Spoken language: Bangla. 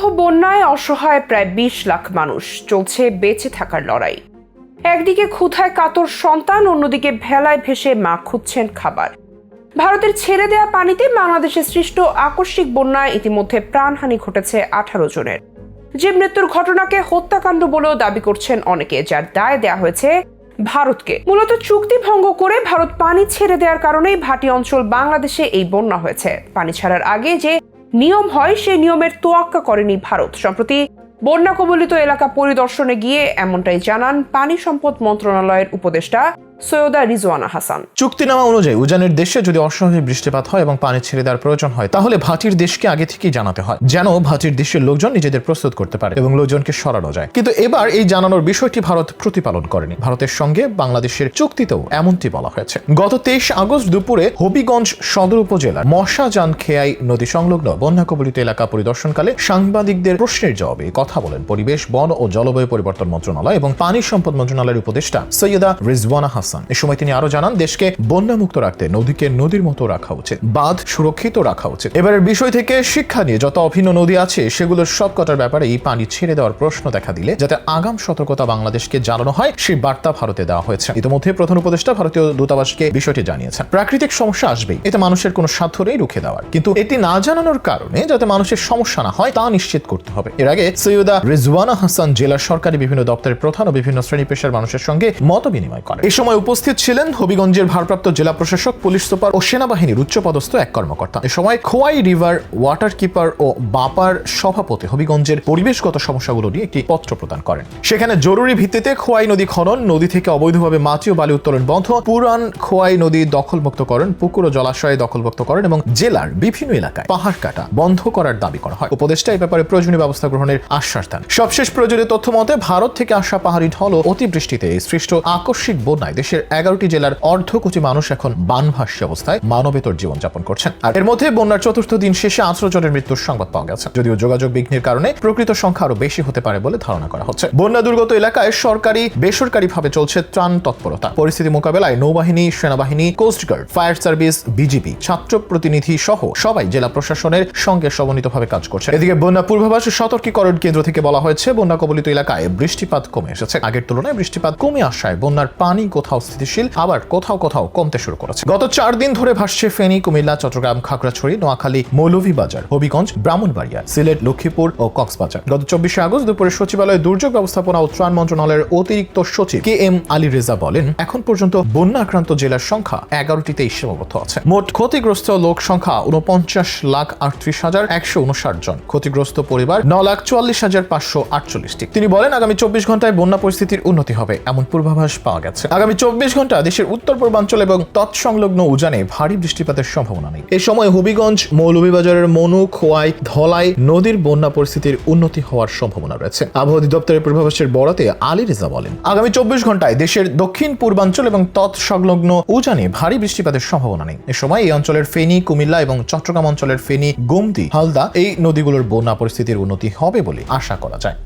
ভয়াবহ বন্যায় অসহায় প্রায় বিশ লাখ মানুষ চলছে বেঁচে থাকার লড়াই। একদিকে ক্ষুধায় কাতর সন্তান, অন্যদিকে ভেলায় ভেসে মা খুঁজছেন খাবার। ভারতের ছেড়ে দেয়া পানিতে বাংলাদেশে সৃষ্ট আকস্মিক বন্যায় ইতিমধ্যে প্রাণহানি ঘটেছে আঠারো জনের। যে মৃত্যুর ঘটনাকে হত্যাকাণ্ড বলেও দাবি করছেন অনেকে, যার দায় দেয়া হয়েছে ভারতকে। মূলত চুক্তি ভঙ্গ করে ভারত পানি ছেড়ে দেওয়ার কারণেই ভাটি অঞ্চল বাংলাদেশে এই বন্যা হয়েছে। পানি ছাড়ার আগে যে নিয়ম হয়, সেই নিয়মের তোয়াক্কা করেনি ভারত। সম্প্রতি বন্যা কবলিত এলাকা পরিদর্শনে গিয়ে এমনটাই জানান পানি সম্পদ মন্ত্রণালয়ের উপদেষ্টা সৈয়দা রিজওয়ানা হাসান। চুক্তিনামা অনুযায়ী উজানের দেশে যদি অস্বাভাবিক বৃষ্টিপাত হয় এবং পানি ছেড়ে দেওয়ার প্রয়োজন হয়, তাহলে ভাটির দেশকে আগে থেকেই জানাতে হয়, যেন ভাটির দেশের লোকজন নিজেদের প্রস্তুত করতে পারে এবং লোকজনকে সরানো যায়। কিন্তু এবার এই জানানোর বিষয়টি ভারত প্রতিপালন করেনি। ভারতের সঙ্গে বাংলাদেশের চুক্তিতেও এমনটি বলা হয়েছে। গত তেইশ আগস্ট দুপুরে হবিগঞ্জ সদর উপজেলার মশাজান খেয়াই নদী সংলগ্ন বন্যা কবলিত এলাকা পরিদর্শনকালে সাংবাদিকদের প্রশ্নের জবাবে কথা বলেন পরিবেশ, বন ও জলবায়ু পরিবর্তন মন্ত্রণালয় এবং পানি সম্পদ মন্ত্রণালয়ের উপদেষ্টা সৈয়দা রিজওয়ানা হাসান। এ সময় তিনি আরও জানান, দেশকে বন্যামুক্ত রাখতে নদীকে নদীর মতো রাখা উচিত, বাঁধ সুরক্ষিত রাখা উচিত। এবারের বিষয় থেকে শিক্ষা নিয়ে যত অভিন্ন নদী আছে, সেগুলোর সব কটার ব্যাপারে এই পানি ছেড়ে দেওয়ার প্রশ্ন দেখা দিলে, যাতে আগাম সতর্কতা বাংলাদেশকে জানানো হয়, সেই বার্তা ভারতে দেওয়া হয়েছে। ইতিমধ্যে প্রধান উপদেষ্টা ভারতীয় দূতাবাসকে বিষয়টি জানিয়েছেন। প্রাকৃতিক সমস্যা আসবেই, এতে মানুষের কোনো সাধ্য নেই রুখে দেওয়ার। কিন্তু এটি না জানানোর কারণে যাতে মানুষের সমস্যা না হয়, তা নিশ্চিত করতে হবে। এর আগে সৈয়দা রিজওয়ানা হাসান জেলার সরকারি বিভিন্ন দপ্তরের প্রধান ও বিভিন্ন শ্রেণি পেশার মানুষের সঙ্গে মত বিনিময় করেন। এই সময় উপস্থিত ছিলেন হবিগঞ্জের ভারপ্রাপ্ত জেলা প্রশাসক, পুলিশ সুপার ও সেনাবাহিনীর উচ্চপদস্থ এক কর্মকর্তা। এ সময় খোয়াই রিভার, ওয়াটার কিপার ও বাপার সভাপতি হবিগঞ্জের পরিবেশগত সমস্যাগুলো নিয়ে একটি পত্র প্রদান করেন। সেখানে জরুরি ভিত্তিতে খোয়াই নদী খনন, নদী থেকে অবৈধভাবে মাটি ও বালি উত্তোলন বন্ধ, পুরান খোয়াই নদী দখলমুক্তকরণ পুকুর ও জলাশয়ে দখলমুক্তকরণ এবং জেলার বিভিন্ন এলাকায় পাহাড় কাটা বন্ধ করার দাবি করা হয়। উপদেষ্টা এই ব্যাপারে প্রয়োজনীয় ব্যবস্থা গ্রহণের আশ্বাস দেন। সবশেষ প্রয়োজনীয় তথ্য মতে, ভারত থেকে আসা পাহাড়ি ঢল ও অতিবৃষ্টিতে সৃষ্ট আকস্মিক বন্যায় দেশের এগারোটি জেলার অর্ধ কোটি মানুষ এখন বানভাসী অবস্থায় মানবেতর জীবনযাপন করছেন। আর এর মধ্যে বন্যার চতুর্থ দিন শেষে আঠারো জনের মৃত্যুর সংবাদ পাওয়া গেছে। যদিও যোগাযোগ বিঘ্নের কারণে প্রকৃত সংখ্যা আরও বেশি হতে পারে বলে ধারণা করা হচ্ছে। বন্যা দুর্গত এলাকায় সরকারি বেসরকারি ভাবে চলছে ত্রাণ তৎপরতা। পরিস্থিতি মোকাবেলায় নৌবাহিনী, সেনাবাহিনী কোস্টগার্ড ফায়ার সার্ভিস বিজিবি ছাত্র প্রতিনিধি সহ সবাই জেলা প্রশাসনের সঙ্গে সমন্বিতভাবে কাজ করছে এদিকে বন্যা পূর্বাভাস সতর্কীকরণ কেন্দ্র থেকে বলা হয়েছে, বন্যা কবলিত এলাকায় বৃষ্টিপাত কমে এসেছে। আগের তুলনায় বৃষ্টিপাত কমে আসায় বন্যার পানি কোথাও স্থিতিশীল, আবার কোথাও কোথাও কমতে শুরু করেছে। গত চার দিন ধরে ভাসছে ফেনী, কুমিল্লা, চট্টগ্রাম, খাগড়াছড়ি, নোয়াখালী, মৌলভীবাজার, হবিগঞ্জ, ব্রাহ্মণবাড়িয়া, সিলেট, লক্ষ্মীপুর ও কক্সবাজার। গত চব্বিশে আগস্ট দুপুরে সচিবালয়ে দুর্যোগ ব্যবস্থাপনা ও ত্রাণ মন্ত্রণালয়ের অতিরিক্ত সচিব কে এম আলী রেজা বলেন, এখন পর্যন্ত বন্যা আক্রান্ত জেলার সংখ্যা এগারোটিতেই সীমাবদ্ধ আছে। মোট ক্ষতিগ্রস্ত লোক সংখ্যা উনপঞ্চাশ লাখ আটত্রিশ হাজার একশো উনষাট জন। ক্ষতিগ্রস্ত পরিবার ন লাখ চুয়াল্লিশ হাজার পাঁচশো আটচল্লিশটি। তিনি বলেন, আগামী চব্বিশ ঘন্টায় বন্যা পরিস্থিতির উন্নতি হবে, এমন পূর্বাভাস পাওয়া গেছে। আগামী চব্বিশ ঘণ্টা দেশের উত্তর পূর্বাঞ্চল এবং তৎসংলগ্ন উজানে ভারী বৃষ্টিপাতের সম্ভাবনা নেই। এ সময় হবিগঞ্জ, মৌলভীবাজারের মনু খোয়াই, ধলাই নদীর বন্যা পরিস্থিতির উন্নতি হওয়ার সম্ভাবনা রয়েছে। আবহাওয়া অধিদপ্তরের পূর্বাভাসের বরাতে আলী রেজা বলেন, আগামী চব্বিশ ঘন্টায় দেশের দক্ষিণ পূর্বাঞ্চল এবং তৎসংলগ্ন উজানে ভারী বৃষ্টিপাতের সম্ভাবনা নেই। এ সময় এই অঞ্চলের ফেনী, কুমিল্লা এবং চট্টগ্রাম অঞ্চলের ফেনী, গোমতি, হালদা এই নদীগুলোর বন্যা পরিস্থিতির উন্নতি হবে বলে আশা করা যায়।